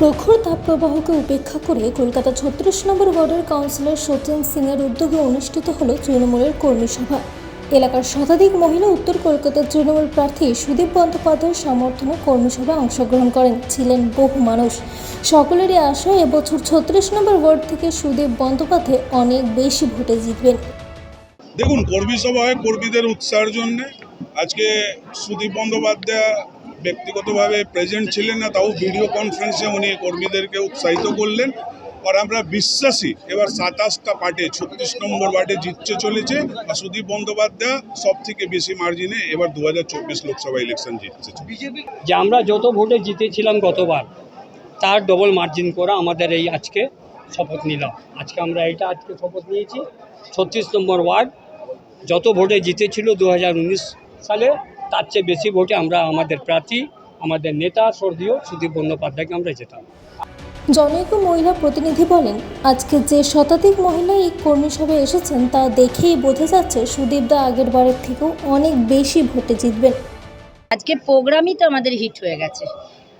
প্রখর তাপপ্রবাহকে উপেক্ষা করে কলকাতা ছত্রিশ নম্বর ওয়ার্ডের কাউন্সিলর সত্যেন সিংয়ের উদ্যোগে অনুষ্ঠিত হল তৃণমূলের কর্মী সভা। এলাকার শতাধিক মহিলা উত্তর কলকাতার তৃণমূল প্রার্থী সুদীপ বন্দ্যোপাধ্যায়ের সমর্থনে কর্মী সভায় অংশগ্রহণ করেন। ছিলেন বহু মানুষ। সকলেরই আশা এবছর ছত্রিশ নম্বর ওয়ার্ড থেকে সুদীপ বন্দ্যোপাধ্যায় অনেক বেশি ভোটে জিতবেন। দেখুন, কর্মী সভায় কর্মীদের উৎসাহের জন্য আজকে সুদীপ বন্দ্যোপাধ্যায় ব্যক্তিগতভাবে প্রেজেন্ট ছিলেন না, তাও ভিডিও কনফারেন্সে উনি কর্মীদেরকে উৎসাহিত করলেন। আর আমরা বিশ্বাসী, এবার সাতাশটা পার্টে, ছত্রিশ নম্বর ওয়ার্ডে জিততে চলেছে। আর সুদীপ বন্দ্যোপাধ্যায় সব থেকে বেশি মার্জিনে এবার দু হাজার চব্বিশ লোকসভা ইলেকশন জিতছে যে আমরা যত ভোটে জিতেছিলাম গতবার, তার ডবল মার্জিন করা আমাদের এই আজকে শপথ নিলাম। আজকে আমরা এটা আজকে শপথ নিয়েছি। ছত্রিশ নম্বর ওয়ার্ড, যত ভোটে জিতেছিল দু হাজার উনিশ সালে তার চেয়ে বেশি ভোটে আমরা আমাদের প্রার্থী আমাদের নেতা স্বর্গীয় সুদীপ বন্দ্যোপাধ্যায়কে আমরা যেতাম জনৈক মহিলা প্রতিনিধি বলেন আজকে যে শতাধিক মহিলা এই কর্মী সভায় এসেছেন তা দেখেই বোঝা যাচ্ছে সুদীপদা আগের বারের থেকেও অনেক বেশি ভোটে জিতবেন। আজকে প্রোগ্রামই তো আমাদের হিট হয়ে গেছে।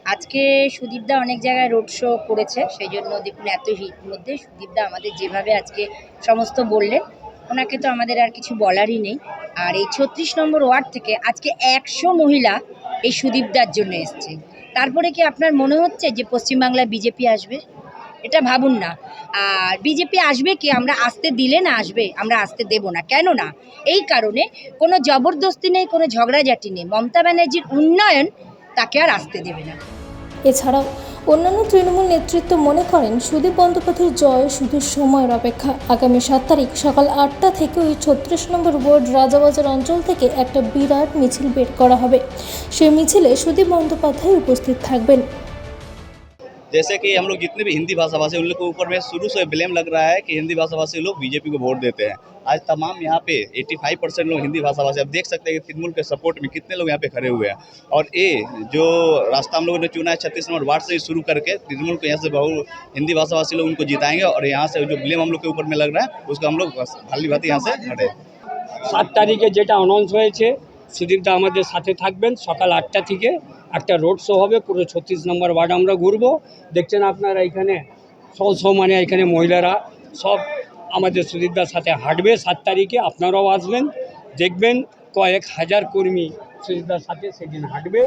আজকে সুদীপদা অনেক জায়গায় রোড শো করেছে সেই জন্য দেখুন এত হিট মধ্যে সুদীপদা আমাদের যেভাবে আজকে সমস্ত বললেন ওনাকে তো আমাদের আর কিছু বলারই নেই। আর এই ছত্রিশ নম্বর ওয়ার্ড থেকে আজকে একশো মহিলা এই সুদীপদার জন্য এসছে। তারপরে কি আপনার মনে হচ্ছে যে পশ্চিমবাংলায় বিজেপি আসবে? এটা ভাবুন না। আর বিজেপি আসবে কি? আমরা আসতে দিলে না আসবে, আমরা আসতে দেব না। কেন না? এই কারণে কোনো জবরদস্তি নেই, কোনো ঝগড়াঝাটি নেই। মমতা ব্যানার্জির উন্নয়ন তাকে আর আসতে দেবে না। এছাড়াও অন্যান্য তৃণমূল নেতৃত্ব মনে করেন সুদীপ বন্দ্যোপাধ্যায়ের জয় শুধু সময়ের অপেক্ষা। আগামী সাত তারিখ সকাল আটটা থেকে ওই ছত্রিশ নম্বর বোর্ড রাজাবাজার অঞ্চল থেকে একটা বিরাট মিছিল বের করা হবে। সেই মিছিলে সুদীপ বন্দ্যোপাধ্যায় উপস্থিত থাকবেন। जैसे कि हम लोग जितने भी हिंदी भाषा भाषी उन लोग के ऊपर में शुरू से ब्लेम लग रहा है कि हिंदी भाषा भाषी लोग बीजेपी को वोट देते हैं। आज तमाम यहाँ पे 85 परसेंट लोग हिंदी भाषा भाषी अब देख सकते हैं कि तृणमूल के सपोर्ट में कितने लोग यहाँ पे खड़े हुए हैं। और ए, जो रास्ता हम लोगों ने चुना है छत्तीस नंबर वार्ड से शुरू करके, तृणमूल को यहाँ से बहु हिंदी भाषाभाषी लोग उनको जिताएँगे और यहाँ से जो ब्लेम हम लोग के ऊपर में लग रहा है, उसको हम लोग भाली भाती यहाँ से खड़े सात तारीख के जेटा अनाउंस हुए সুদীপদা আমাদের সাথে থাকবেন, সকাল আটটা থেকে একটা রোড শো হবে, পুরো ছত্রিশ নম্বর ওয়ার্ড আমরা ঘুরবো। দেখছেন আপনারা এখানে? সব সব মানে এখানে মহিলারা সব আমাদের সুদীপদার সাথে হাঁটবে। সাত তারিখে আপনারাও আসবেন, দেখবেন কয়েক হাজার কর্মী সুদীপদার সাথে সেদিন হাঁটবে।